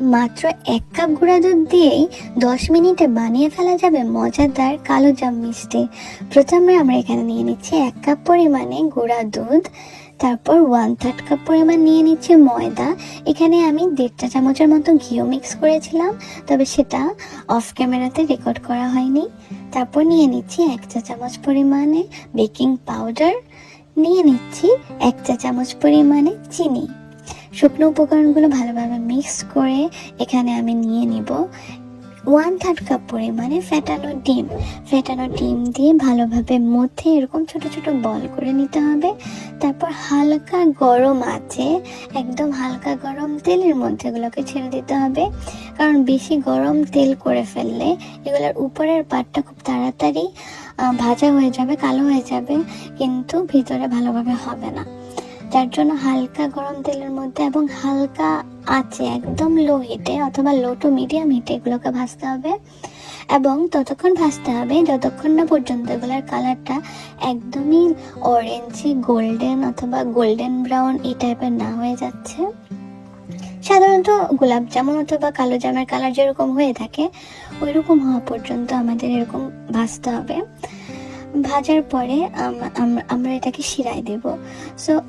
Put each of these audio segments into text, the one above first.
মাত্র এক কাপ গুঁড়া দুধ দিয়েই দশ মিনিটে বানিয়ে ফেলা যাবে মজাদার কালো জাম মিষ্টি। প্রথমে আমরা এখানে নিয়ে নিচ্ছি এক কাপ পরিমাণে গুঁড়া দুধ, তারপর ওয়ান থার্ড কাপ পরিমাণ নিয়ে নিচ্ছি ময়দা। এখানে আমি দেড়টা চামচের মতো ঘিও মিক্স করেছিলাম, তবে সেটা অফ ক্যামেরাতে রেকর্ড করা হয়নি। তারপর নিয়ে নিচ্ছি এক চা চামচ পরিমাণে বেকিং পাউডার নিয়ে নিচ্ছি এক চা চামচ পরিমাণে চিনি। শুকনো উপকরণগুলো ভালোভাবে মিক্স করে এখানে আমি নিয়ে নিব। ওয়ান থার্ড কাপ পরিমাণে ফেটানো ডিম। ফেটানো ডিম দিয়ে ভালোভাবে মধ্যে এরকম ছোট ছোট বল করে নিতে হবে। তারপর হালকা গরম আছে, একদম হালকা গরম তেলের মধ্যে এগুলোকে ছেড়ে দিতে হবে। কারণ বেশি গরম তেল করে ফেললে এগুলোর উপরের পাটটা খুব তাড়াতাড়ি ভাজা হয়ে যাবে, কালো হয়ে যাবে, কিন্তু ভিতরে ভালোভাবে হবে না। যার জন্য হালকা গরম তেলের মধ্যে এবং হালকা আছে একদম লো হিটে অথবা লো টু মিডিয়াম হিটে এগুলোকে ভাজতে হবে। এবং ততক্ষণ ভাজতে হবে যতক্ষণ না পর্যন্ত এগুলোর কালারটা একদমই অরেঞ্জি গোল্ডেন অথবা গোল্ডেন ব্রাউন এই টাইপের না হয়ে যাচ্ছে। সাধারণত গোলাপ জামুন অথবা কালো জামের কালার যেরকম হয়ে থাকে ওই রকম হওয়া পর্যন্ত আমাদের এরকম ভাজতে হবে। ভাজার পরে আম- আম- আমরা এটাকে শিরায় দেব। সো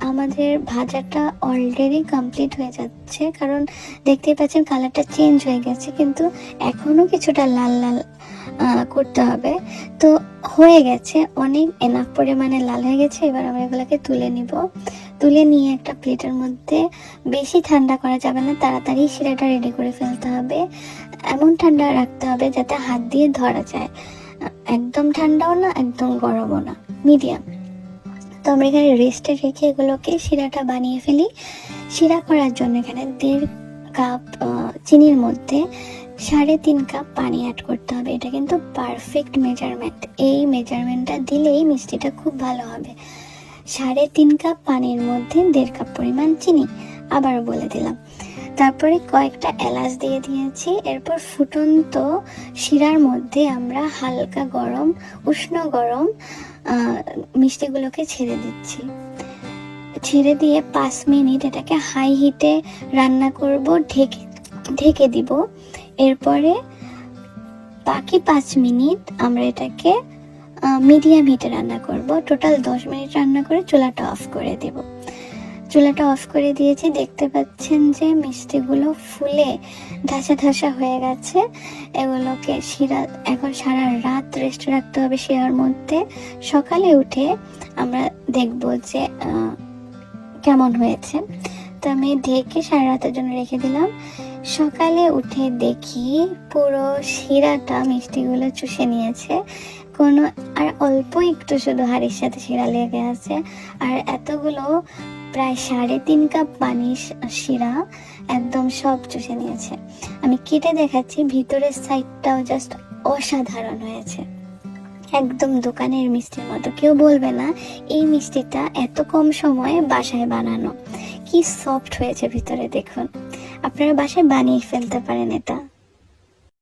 আমাদের ভাজাটা অলরেডি কমপ্লিট হয়ে যাচ্ছে, কারণ দেখতেই পাচ্ছেন কালারটা চেঞ্জ হয়ে গেছে, কিন্তু এখনও কিছুটা লাল লাল করতে হবে। তো হয়ে গেছে, অনেক এনাফ পরিমাণে লাল হয়ে গেছে, এবার আমরা এগুলোকে তুলে নিব। তুলে নিয়ে একটা প্লেটের মধ্যে বেশি ঠান্ডা করা যাবে না, তাড়াতাড়ি শিরাটা রেডি করে ফেলতে হবে। এমন ঠান্ডা রাখতে হবে যাতে হাত দিয়ে ধরা যায়। একদম ঠান্ডাও না, একদম গরমও না মিডিয়াম তো আমরা এখানে রেস্টে রেখে এগুলোকে শিরাটা বানিয়ে ফেলি। শিরা করার জন্য এখানে দেড় কাপ চিনির মধ্যে সাড়ে তিন কাপ পানি অ্যাড করতে হবে। এটা কিন্তু পারফেক্ট মেজারমেন্ট এই মেজারমেন্টটা দিলেই মিষ্টিটা খুব ভালো হবে। সাড়ে তিন কাপ পানির মধ্যে দেড় কাপ পরিমাণ চিনি। আবার বলে দিলাম। তারপরে কয়েকটা এলাচ দিয়ে দিয়েছি। এরপর ফুটন্ত শিরার মধ্যে আমরা হালকা গরম, উষ্ণ গরম মিষ্টিগুলোকে ছেড়ে দিচ্ছি। ছেড়ে দিয়ে পাঁচ মিনিট এটাকে হাই হিটে রান্না করব, ঢেকে ঢেকে দিব। এরপরে বাকি পাঁচ মিনিট আমরা এটাকে মিডিয়াম হিটে রান্না করব। টোটাল দশ মিনিট রান্না করে চুলাটা অফ করে দেব। চুলাটা অফ করে দিয়েছি। দেখতে পাচ্ছেন যে মিষ্টিগুলো ফুলে ধাসা ধাসা হয়ে গেছে। এগুলোকে শিরা, এখন সারা রাত রেস্ট রাখতে হবে শিরার মধ্যে। সকালে উঠে আমরা দেখব যে কেমন হয়েছে। তো আমি ঢেকে সারা রাতের জন্য রেখে দিলাম। সকালে উঠে দেখি পুরো শিরাটা মিষ্টিগুলো চুষে নিয়েছে। কোনো, আর অল্প একটু শুধু হাড়ির সাথে শিরা লেগে আছে। আর এতগুলো প্রায় সাড়ে তিন কাপ পানি শিরা একদম সব চুষে নিয়েছে। আমি কেটে দেখাচ্ছি, ভিতরের সাইডটাও জাস্ট অসাধারণ হয়েছে। একদম দোকানের মিষ্টির মতো, কেউ বলবে না, এই মিষ্টিটা এত কম সময়ে বাসায় বানানো। কি সফট হয়েছে ভিতরে, দেখুন। আপনারা বাসায় বানিয়ে ফেলতে পারেন এটা।